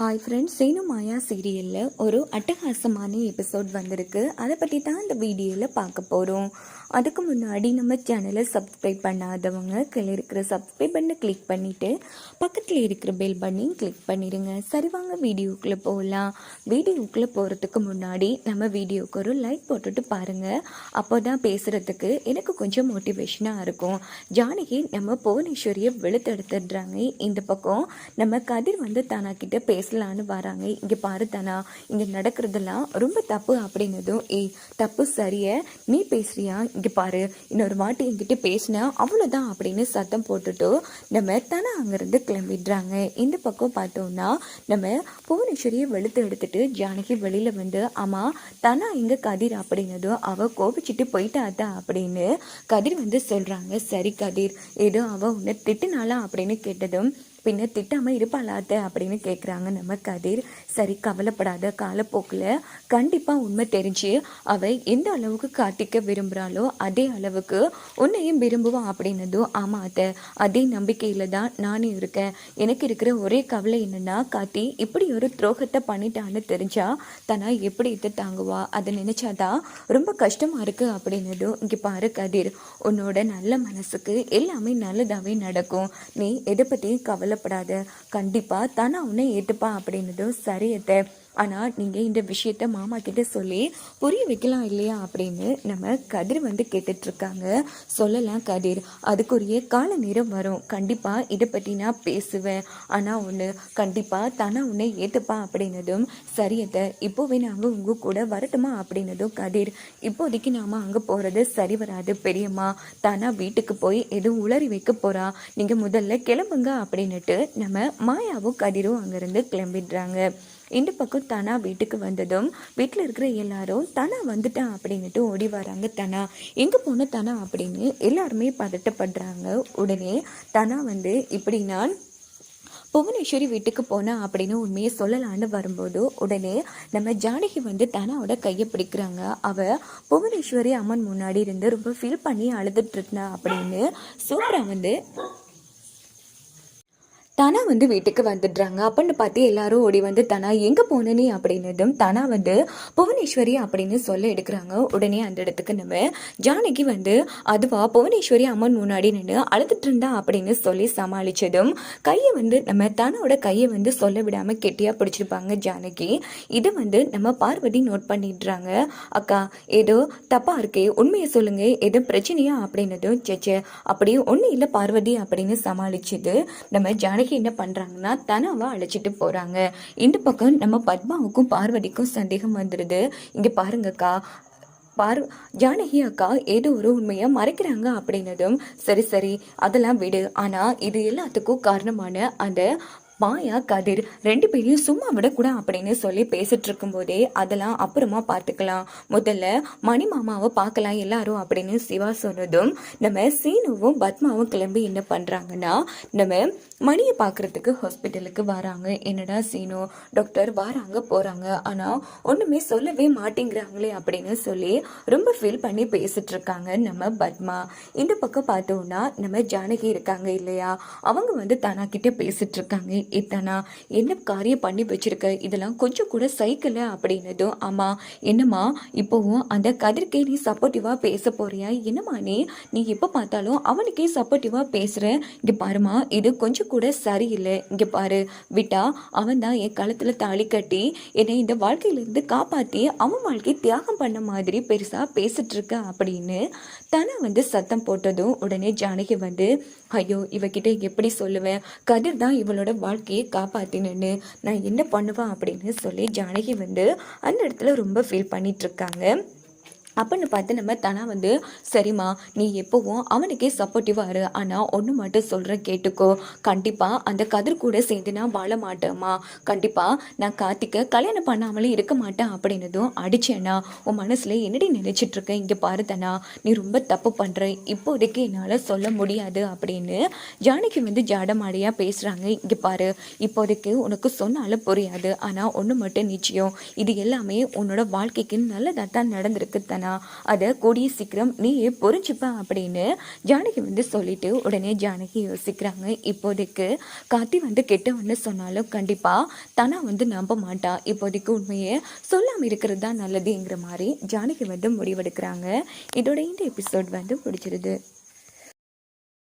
Hi friends Chenu மாயா சீரியலில் ஒரு அட்டகாசமான எபிசோட் வந்திருக்கு. அதை பற்றி தான் இந்த வீடியோவில் பார்க்க போகிறோம் அதுக்கு முன்னாடி நம்ம சேனலை சப்ஸ்கிரைப் பண்ணாதவங்க கீழே இருக்கிற சப்ஸ்கிரைப் பண்ணி கிளிக் பண்ணிவிட்டு பக்கத்தில் இருக்கிற பெல் பட்டனையும் கிளிக் பண்ணிடுங்க சரி வாங்க வீடியோக்குள்ளே போகலாம் வீடியோக்குள்ளே போகிறதுக்கு முன்னாடி நம்ம வீடியோக்கு ஒரு லைக் போட்டுட்டு பாருங்கள் அப்போ தான் பேசுகிறதுக்கு எனக்கு கொஞ்சம் மோட்டிவேஷனாக இருக்கும். ஜானகி நம்ம புவனேஸ்வரியை வெளுத்தெடுத்துடுறாங்க இந்த பக்கம் நம்ம கதிர் வந்து தானாக்கிட்ட பேச பேசலான்னு வராங்க. இங்கே பாரு தானா இங்கே நடக்கிறதெல்லாம் ரொம்ப தப்பு அப்படின்னதும் ஏய் தப்பு சரியை? நீ பேசுறியா? இங்கே பாரு இன்னொரு வாட்டி என்கிட்ட பேசினா அவ்வளோதான் அப்படின்னு சத்தம் போட்டுட்டு நம்ம தானா அங்கேருந்து கிளம்பிடுறாங்க. இந்த பக்கம் பார்த்தோம்னா நம்ம புவனேஸ்வரியை வெளுத்து எடுத்துட்டு ஜானகி வெளியில் வந்து ஆமாம் தானா இங்கே கதிர்? அப்படின்னதும் அவள் கோபிச்சிட்டு போயிட்டாத்தா அப்படின்னு கதிர் வந்து சொல்கிறாங்க சரி கதிர் ஏதோ அவள் உன்னை திட்டுனாளா? அப்படின்னு கேட்டதும் பின்ன திட்டாமல் இருப்பாளாத்த அப்படின்னு கேட்குறாங்க நம்ம கதிர். சரி கவலைப்படாத காலப்போக்கில் கண்டிப்பாக உண்மை தெரிஞ்சு அவள் எந்த அளவுக்கு காட்டிக்க விரும்புகிறாளோ அதே அளவுக்கு உன்னையும் விரும்புவான் அப்படின்னதும் ஆமாம் அத்தை அதே நம்பிக்கையில் தான் நானும் இருக்கேன். எனக்கு இருக்கிற ஒரே கவலை என்னன்னா காத்தி இப்படி ஒரு துரோகத்தை பண்ணிட்டான்னு தெரிஞ்சா தனா எப்படி இதை தாங்குவா? அதை நினைச்சாதான் ரொம்ப கஷ்டமாக இருக்குது அப்படின்னதும் இங்கே பாரு கதிர் உன்னோட நல்ல மனசுக்கு எல்லாமே நல்லதாகவே நடக்கும். நீ எதை பற்றியும் கவலைப்படாத கண்டிப்பாக தானே உன்னை ஏற்றுப்பா அப்படின்னதும் சரியத்தை. ஆனால் நீங்கள் இந்த விஷயத்த மாமா கிட்ட சொல்லி புரிய வைக்கலாம் இல்லையா? அப்படின்னு நம்ம கதிர் வந்து கேட்டுட்ருக்காங்க. சொல்லலாம் கதிர் அதுக்குரிய கால நேரம் வரும். கண்டிப்பாக இதை பற்றி நான் பேசுவேன். ஆனால் ஒன்று கண்டிப்பாக தானே உன்னை ஏற்றுப்பா அப்படின்னதும் சரியத்தை இப்போவே நாங்கள் உங்கள் கூட வரட்டுமா? அப்படின்னதும் கதிர் இப்போதைக்கு நாம் அங்கே போகிறது சரி வராது பெரியம்மா. தானா வீட்டுக்கு போய் எதுவும் உளறி வைக்க போகிறா நீங்கள் முதல்ல கிளம்புங்க அப்படின்னுட்டு நம்ம மாயாவும் கதிரும் அங்கேருந்து கிளம்பிடுறாங்க. இந்த பக்கம் தனா வீட்டுக்கு வந்ததும் வீட்டில் இருக்கிற எல்லாரும் தனா வந்துட்டான் அப்படின்னுட்டு ஓடி வராங்க தனா. எங்கே போன தனா அப்படின்னு எல்லாருமே பதட்டப்படுறாங்க. உடனே தனா வந்து இப்படி நான் புவனேஸ்வரி வீட்டுக்கு போனா அப்படின்னு உண்மையை சொல்லலான்னு வரும்போது உடனே நம்ம ஜானகி வந்து தனாவோட கையை பிடிக்கிறாங்க. அவ புவனேஸ்வரி அம்மன் முன்னாடி இருந்து ரொம்ப ஃபீல் பண்ணி அழுதுட்டு இருந்தா அப்படின்னு சூப்பரா வந்து தனா வந்து வீட்டுக்கு வந்துடுறாங்க. அப்படின்னு பார்த்து எல்லாரும் ஓடி வந்து தனா எங்கே போனனே அப்படின்னதும் தனா வந்து புவனேஸ்வரி அப்படின்னு சொல்ல எடுக்கிறாங்க. உடனே அந்த இடத்துக்கு நம்ம ஜானகி வந்து அதுவா புவனேஸ்வரி அம்மன் முன்னாடி நின்று அழுதுட்டு இருந்தா? அப்படின்னு சொல்லி சமாளித்ததும் கையை வந்து நம்ம தனோட கையை வந்து சொல்ல விடாமல் கெட்டியாக பிடிச்சிருப்பாங்க ஜானகி. இதை வந்து நம்ம பார்வதி நோட் பண்ணிடுறாங்க. அக்கா ஏதோ தப்பாக இருக்கே உண்மையை சொல்லுங்க ஏதோ பிரச்சனையா? அப்படின்னதும் சேச்சே அப்படியே ஒன்றும் இல்லை பார்வதி அப்படின்னு சமாளிச்சது நம்ம ஜானகி என்ன பண்ணுறாங்கன்னா தனாவை அழைச்சிட்டு போகிறாங்க இந்த பக்கம் நம்ம பத்மாவுக்கும் பார்வதிக்கும் சந்தேகம் வந்துடுது இங்கே பாருங்கக்கா பார் ஜானகி அக்கா ஏதோ ஒரு உண்மையை மறைக்கிறாங்க அப்படின்னதும் சரி சரி அதெல்லாம் விடு. ஆனால் இது எல்லாத்துக்கும் காரணமான அந்த மாயா கதிர் ரெண்டு பேரையும் சும்மா விடக்கூடாது அப்படின்னு சொல்லி பேசிட்டு இருக்கும்போதே அதெல்லாம் அப்புறமா பார்த்துக்கலாம். முதல்ல மணி மாமாவை பார்க்கலாம் எல்லாரும் அப்படின்னு சிவா சொன்னதும் நம்ம சீனுவும் பத்மாவும் கிளம்பி என்ன பண்ணுறாங்கன்னா நம்ம மணியை பார்க்குறதுக்கு ஹாஸ்பிட்டலுக்கு வராங்க. என்னடா சீனு டாக்டர் வராங்க போகிறாங்க ஆனால் ஒன்றுமே சொல்லவே மாட்டேங்கிறாங்களே அப்படின்னு சொல்லி ரொம்ப ஃபீல் பண்ணி பேசிட்டு இருக்காங்க நம்ம பத்மா. இந்த பக்கம் பார்த்தோம்னா நம்ம ஜானகி இருக்காங்க இல்லையா? அவங்க வந்து தனா கிட்ட பேசிட்டு இருக்காங்க இத்தனா என்ன காரியம் பண்ணி வச்சிருக்க? இதெல்லாம் கொஞ்சம் கூட சைக்கிள் அப்படின்னதும் ஆமாம் என்னம்மா இப்போவும் அந்த கதிர்க்கே நீ சப்போர்ட்டிவாக பேச போறியா? என்னம்மா நீ? நீ எப்போ பார்த்தாலும் அவனுக்கே சப்போர்ட்டிவாக பேசுகிற இங்கே பாருமா இது கொஞ்சம் கூட சரியில்லை. இங்கே பாரு விட்டா அவன் தான் என் கழுத்தில் தாலி கட்டி என்னை இந்த வாழ்க்கையிலேருந்து காப்பாற்றி அவன் வாழ்க்கை தியாகம் பண்ண மாதிரி பெருசாக பேசிட்டு இருக்க? அப்படின்னு தன வந்து சத்தம் போட்டதும் உடனே ஜானகி வந்து ஐயோ இவகிட்ட எப்படி சொல்லுவேன்? கதிர் தான் இவளோட வாழ்க்கையை காப்பாத்தினு நான் என்ன பண்ணுவேன் அப்படின்னு சொல்லி ஜானகி வந்து அந்த இடத்துல ரொம்ப ஃபீல் பண்ணிட்டு இருக்காங்க. அப்படின்னு பார்த்து நம்ம தனா வந்து சரிம்மா நீ எப்போவும் அவனுக்கே சப்போர்ட்டிவாக இரு. ஆனால் ஒன்று மட்டும் சொல்கிறேன் கேட்டுக்கோ. கண்டிப்பாக அந்த கதிர் கூட சேர்ந்து நான் வாழ மாட்டேம்மா. கண்டிப்பாக நான் கார்த்திக்க கல்யாணம் பண்ணாமலே இருக்க மாட்டேன் அப்படின்னதும் அடிச்சேனா உன் மனசில் என்னடி நினைச்சிட்டு இங்கே பாரு தனா நீ ரொம்ப தப்பு பண்ணுற இப்போதைக்கு என்னால் சொல்ல முடியாது அப்படின்னு ஜானகி வந்து ஜாடமாடியாக பேசுகிறாங்க இங்கே பாரு இப்போதைக்கு உனக்கு சொன்னாலும் புரியாது. ஆனால் ஒன்று மட்டும் நிச்சயம். இது எல்லாமே உன்னோட வாழ்க்கைக்கு நல்லதாக தான் நடந்திருக்கு தனா. தானா அதை கூடிய சீக்கிரம் நீயே புரிஞ்சுப்ப அப்படின்னு ஜானகி வந்து சொல்லிட்டு உடனே ஜானகி யோசிக்கிறாங்க. இப்போதைக்கு காத்தி வந்து கெட்டவன்னு சொன்னாலும் கண்டிப்பாக தானா வந்து நம்ப மாட்டா. இப்போதைக்கு உண்மையை சொல்லாமல் இருக்கிறது தான் நல்லதுங்கிற மாதிரி ஜானகி வந்து முடிவெடுக்கிறாங்க. இதோட இந்த எபிசோட் வந்து பிடிச்சிருது